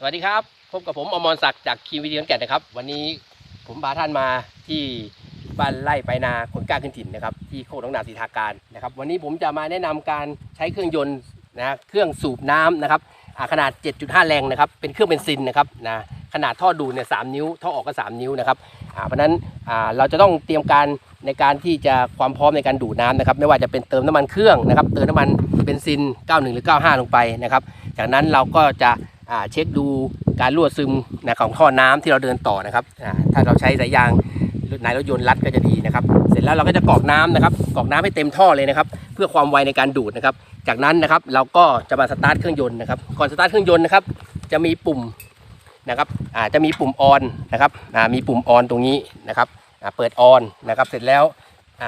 สวัสดีครับ พบกับผมอมรศักดิ์จากคีวีดีขอนแก่นนะครับ วันนี้ผมพาท่านมาที่บ้านไร่ไปนาขนกล้าขึ้นถิ่นนะครับ ที่โคกหนองนาสีทาการนะครับ วันนี้ผมจะมาแนะนำการใช้เครื่องยนต์นะเครื่องสูบน้ำนะครับอ่าขนาด 7.5 แรงนะครับ เป็นเครื่องเบนซินนะครับนะขนาดท่อดูดเนี่ยสนิ้ว ท่อออกก็ 3 นิ้วนะครับเพราะฉะนั้นเราจะต้องเตรียมการในการที่จะความพร้อมในการดูดน้ำนะครับ ไม่ว่าจะเป็นเติมน้ำมันเครื่องนะครับ เติมน้ำมันเบนซิน 91 หรือ 95 ลงไปนะครับ จากนั้นเราก็จะ เช็คดูการรั่วซึมนะของท่อน้ำที่เราเดินต่อนะครับถ้าเราใช้สายยางในรถยนต์รัดก็จะดีนะครับ เสร็จแล้วเราก็จะกรอกน้ำนะครับกรอกน้ำให้เต็มท่อเลยนะครับ เพื่อความไวในการดูดนะครับ จากนั้นนะครับเราก็จะมาสตาร์ทเครื่องยนต์นะครับก่อนสตาร์ทเครื่องยนต์นะครับจะมีปุ่มนะครับอาจะมีปุ่มออนนะครับมีปุ่มออนตรงนี้นะครับเปิดออนนะครับ เสร็จแล้ว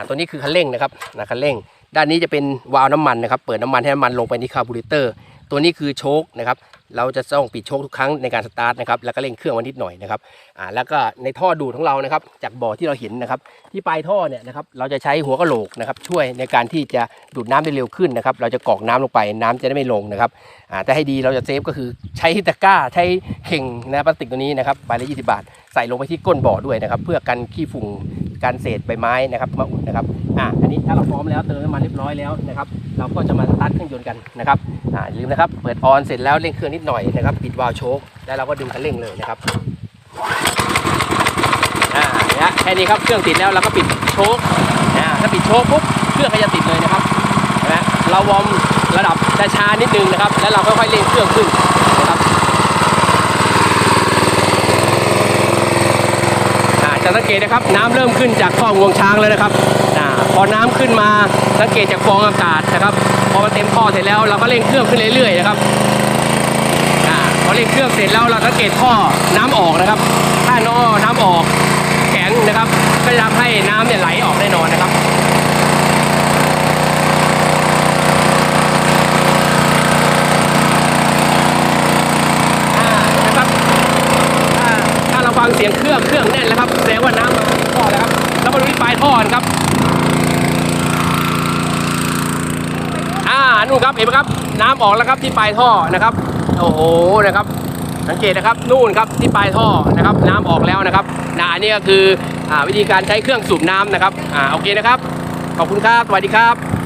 ตัวนี้คือคันเร่งนะครับคันเร่ง ด้านนี้จะเป็นวาล์วน้ำมันนะครับ เปิดน้ำมันให้น้ำมันลงไปที่คาร์บูเรเตอร์ ตัวนี้คือโชคนะครับเราจะต้องปิดโชคทุกครั้งในการสตาร์ทนะครับแล้วก็เร่งเครื่องไวันนิดหน่อยนะครับอ่าแล้วก็ในท่อดูดของเรานะครับ จากบ่อที่เราเห็นนะครับ ที่ปลายท่อเนี่ยนะครับเราจะใช้หัวกระโหลกนะครับ ช่วยในการที่จะดูดน้ำได้เร็วขึ้นนะครับ เราจะกรอกน้ำลงไปน้ำจะได้ไม่ลงนะครับอ่าแต่ให้ดีเราจะเซฟก็คือใช้ตะกร้าใช้เข่งนะพลาสติกตัวนี้นะครับใบละ20 บาท ใส่ลงไปที่ก้นบ่อด้วยนะครับ เพื่อกันขี้ฝุ่น การเศษใบไม้นะครับมาอุดนะครับอ่าอันนี้ถ้าเราพร้อมแล้วเติมน้ำมันเรียบร้อยแล้วนะครับเราก็จะมาสตาร์ทเครื่องยนต์กันนะครับอ่าอย่าลืมนะครับเปิดออนเสร็จแล้วเร่งเครื่องนิดหน่อยนะครับปิดวาล์วโช๊คแล้วเราก็ดึงคันเร่งเลยนะครับอ่าเนี่ยแค่นี้ครับเครื่องติดแล้วเราก็ปิดโช๊คอ่าถ้าปิดโช๊คปุ๊บเครื่องก็จะติดเลยนะครับนะเราวอร์มระดับช้าๆนิดนึงนะครับ แล้วเราค่อยๆเร่งเครื่องขึ้นนะครับอ่า จะสังเกตนะครับ น้ำเริ่มขึ้นจากข้องวงช้างแล้วนะครับนะพอน้ำขึ้นมาสังเกตจากฟองอากาศนะครับ พอมันเต็มท่อเสร็จแล้วเราก็เร่งเครื่องขึ้นเรื่อยๆนะครับนะพอเร่งเครื่องเสร็จแล้วเราสังเกตท่อน้ำออกนะครับ ถ้าน้อน้ำออกแข็งนะครับ ก็จะทำให้น้ำเนี่ยไหลออกแน่นอนนะครับอ่านะครับถ้าถ้าเรา ฟังเสียงเครื่องเครื่องแน่นแล้วครับแสดงว่าน้ำมาที่ท่อแล้วครับแล้วมาดูที่ปลายท่อนครับอ่านู่นครับเห็นไหมครับ น้ำออกแล้วครับที่ปลายท่อนะครับ โอ้โหนะครับ สังเกตนะครับนู่นครับที่ปลายท่อนะครับ น้ำออกแล้วนะครับนะอันนี้ก็คืออวิธีการใช้เครื่องสูบน้ำนะครับอ่าโอเคนะครับ ขอบคุณครับสวัสดีครับ